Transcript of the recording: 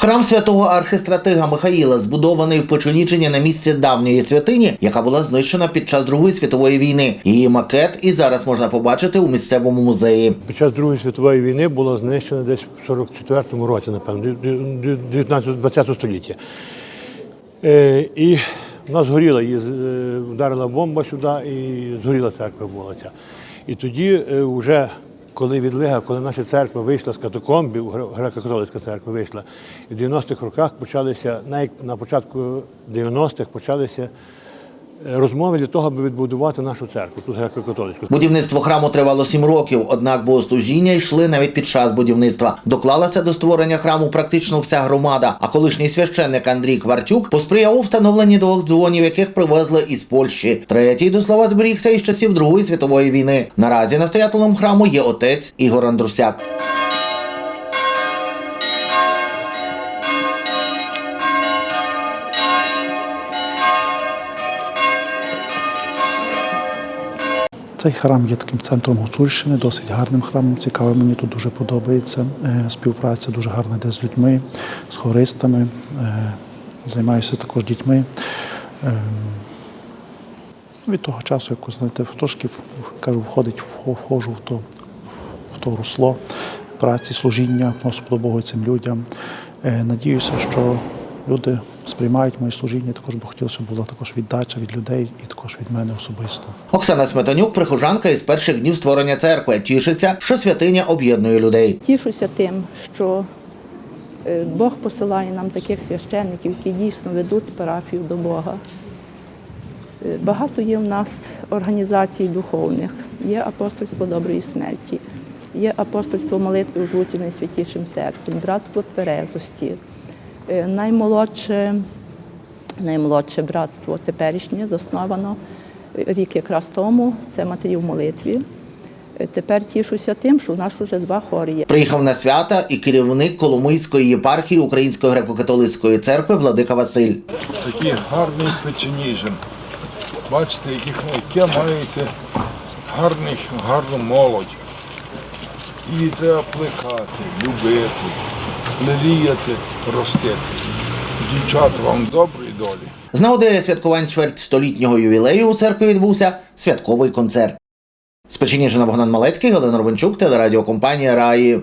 Храм святого архистратига Михаїла збудований в Печенічині на місці давньої святині, яка була знищена під час Другої світової війни. Її макет і зараз можна побачити у місцевому музеї. Під час Другої світової війни було знищено десь в 44-му році, напевно, 19-20 століття. Е, і в нас згоріла, її е, вдарила бомба сюди і згоріла церква була ця. І тоді е, вже коли відлига, коли наша церква вийшла з катакомбів, греко-католицька церква вийшла, і в 90-х роках почалися, навіть на початку 90-х почалися розмови для того, аби відбудувати нашу церкву, тут греко-католицьку. Будівництво храму тривало сім років, однак богослужіння йшли навіть під час будівництва. Доклалася до створення храму практично вся громада. А колишній священник Андрій Квартюк посприяв встановленні двох дзвонів, яких привезли із Польщі. Третій до слова зберігся із часів Другої світової війни. Наразі настоятелем храму є отець Ігор Андрусяк. Цей храм є таким центром Гуцульщини, досить гарним храмом, цікавим. Мені тут дуже подобається. Е, Співпраця дуже гарна йде з людьми, з хористами. Е, Займаюся також дітьми. Е, Від того часу, як знаєте, трошки кажу, входить, вхо- входжу в то, в то русло праці, служіння Господу Богу цим людям. Надіюся, що люди сприймають моє служіння. Також би хотілося, щоб була також віддача від людей і також від мене особисто. Оксана Сметанюк, прихожанка із перших днів створення церкви, тішиться, що святиня об'єднує людей. Тішуся тим, що е, Бог посилає нам таких священників, які дійсно ведуть парафію до Бога. Е, Багато є в нас організацій духовних, є апостольство доброї смерті, є апостольство молитви озвученої святішим серцем, братство тверезості. Е, Наймолодше, наймолодше братство теперішнє засновано е, рік якраз тому, це матері в молитві. Е, Тепер тішуся тим, що в нас вже два хори є. Приїхав на свята і керівник Коломийської єпархії Української греко-католицької церкви Владика Василь. такий гарний печеніжин. Бачите, яких, яке маєте гарних, гарну молодь. І треба плекати, любити, леліяти, ростити. Дівчат вам доброї долі. З нагоди святкувань чверть столітнього ювілею у церкві відбувся святковий концерт. З Богдан Малецький, Галина Ровенчук, телерадіокомпанія Раї.